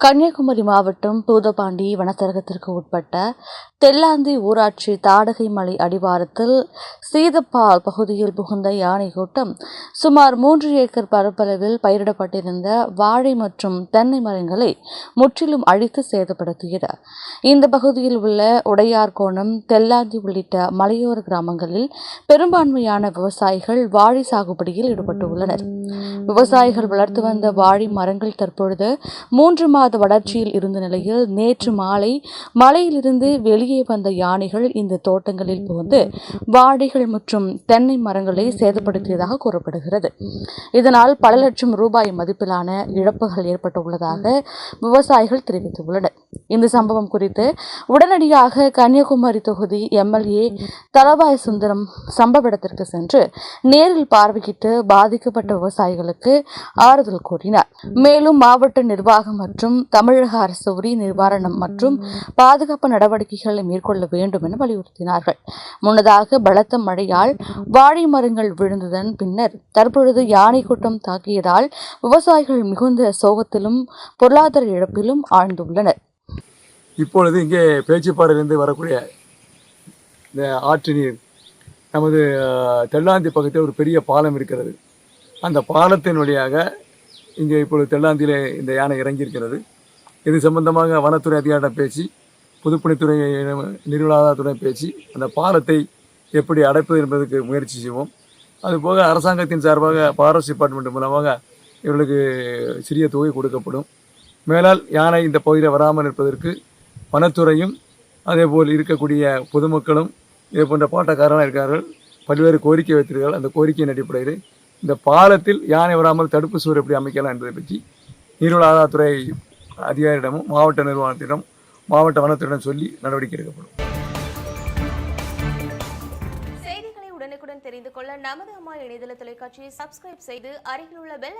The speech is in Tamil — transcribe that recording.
கன்னியாகுமரி மாவட்டம் பூதபாண்டி வனச்சரகத்திற்கு உட்பட்ட தெல்லாந்தி ஊராட்சி தாடகை மலை அடிவாரத்தில் சீதப்பால் பகுதியில் புகுந்த யானை கூட்டம் சுமார் மூன்று ஏக்கர் பரப்பளவில் பயிரிடப்பட்டிருந்த வாழை மற்றும் தென்னை மரங்களை முற்றிலும் அழித்து சேதப்படுத்தியது. இந்த பகுதியில் உள்ள உடையார்கோணம் தெல்லாந்தி உள்ளிட்ட மலையோர கிராமங்களில் பெரும்பான்மையான விவசாயிகள் வாழை சாகுபடியில் ஈடுபட்டுள்ளனர். விவசாயிகள் வளர்த்து வந்த வாழை மரங்கள் தற்பொழுது மூன்று மாத வளர்ச்சியில் இருந்த நிலையில் நேற்று மாலை மலையிலிருந்து வெளியே வந்த யானைகள் இந்த தோட்டங்களில் புகுந்து வாழைகள் மற்றும் தென்னை மரங்களை சேதப்படுத்தியதாக கூறப்படுகிறது. இதனால் பல லட்சம் ரூபாய் மதிப்பிலான இழப்புகள் ஏற்பட்டுள்ளதாக விவசாயிகள் தெரிவித்துள்ளனர். இந்த சம்பவம் குறித்து உடனடியாக கன்னியாகுமரி தொகுதி எம்எல்ஏ தலபாய் சுந்தரம் சம்பவ இடத்திற்கு சென்று நேரில் பார்வையிட்டு பாதிக்கப்பட்ட விவசாயிகளுக்கு ஆறுதல் கூறினார். மேலும் மாவட்ட நிர்வாகம் மற்றும் தமிழக அரசு உரிய நிவாரணம் மற்றும் பாதுகாப்பு நடவடிக்கைகளை மேற்கொள்ள வேண்டும் என வலியுறுத்தினார்கள். முன்னதாக பலத்த மழையால் வாழை மரங்கள் விழுந்ததன் பின்னர் தற்பொழுது யானை கூட்டம் தாக்கியதால் விவசாயிகள் மிகுந்த சோகத்திலும் பொருளாதார இழப்பிலும் ஆழ்ந்துள்ளனர். இப்பொழுது இங்கே பேச்சுப்பாறையிலிருந்து வரக்கூடிய இந்த ஆற்று நீர் நமது தெல்லாந்தி பக்கத்தில் ஒரு பெரிய பாலம் இருக்கிறது. அந்த பாலத்தின் வழியாக இங்கே இப்பொழுது தெல்லாந்தியில் இந்த யானை இறங்கியிருக்கிறது. இது சம்பந்தமாக வனத்துறை அதிகாரிடம் பேசி பொதுப்பணித்துறை நிர்வாகத்துடன் பேசி அந்த பாலத்தை எப்படி அடைப்பது என்பதற்கு முயற்சி செய்வோம். அதுபோக அரசாங்கத்தின் சார்பாக ஃபாரஸ்ட் டிபார்ட்மெண்ட் மூலமாக இவர்களுக்கு சிறிய தொகை கொடுக்கப்படும். மேலால் யானை இந்த பகுதியில் வராமல் இருப்பதற்கு வனத்துறையும் அதேபோல் இருக்கக்கூடிய பொதுமக்களும் இதே போன்ற போராட்டக்காரர்கள் இருக்கிறார்கள் பல்வேறு கோரிக்கை வைத்திருக்கிறார்கள். அந்த கோரிக்கையின் அடிப்படையில் இந்த பாலத்தில் யானை வராமல் தடுப்பு சுவர் எப்படி அமைக்கலாம் என்பதை பற்றி நீர்வள ஆதாரத்துறை அதிகாரியிடமும் மாவட்ட நிர்வாகத்திடம் மாவட்ட வனத்துறையிடம் சொல்லி நடவடிக்கை எடுக்கப்படும். செய்திகளை உடனுக்குடன் தெரிந்து கொள்ள நமது அம்மா இணையதள தொலைக்காட்சியை சப்ஸ்கிரைப் செய்து அருகில் உள்ள பெல்